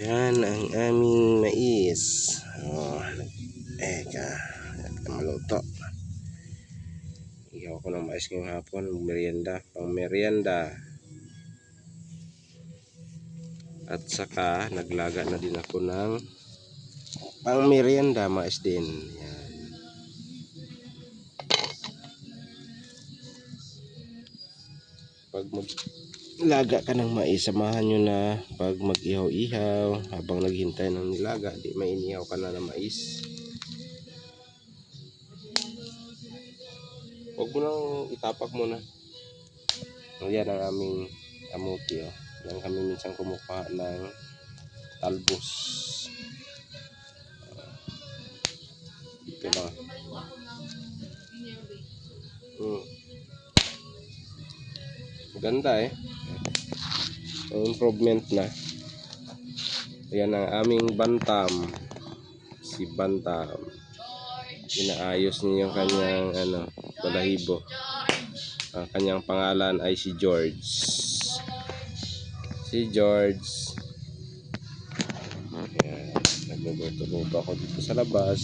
Yan ang aming mais. Oh, eka, maluto. Ihaw ko ng mais ngayong hapon, merienda, pang merienda. At saka, naglaga na din ako ng pang merienda, mais din. Yan. Pag maglaga ka ng mais, samahan nyo na pag mag-ihaw-ihaw, habang naghintay ng nilaga, di mainihaw ka na ng mais. Huwag mo nang itapak muna. Yan ang aming kamuti. Oh. Yan kami minsan kumukuha ng talbos. Ito lang. Hmm. Ganda eh. Improvement na. Yan ang aming bantam. Si Bantam. Inaayos niya yung kanyang ano, balahibo. Ang kanyang pangalan ay si George. Si George. Ayan. Nagluluto-luto ako dito sa labas.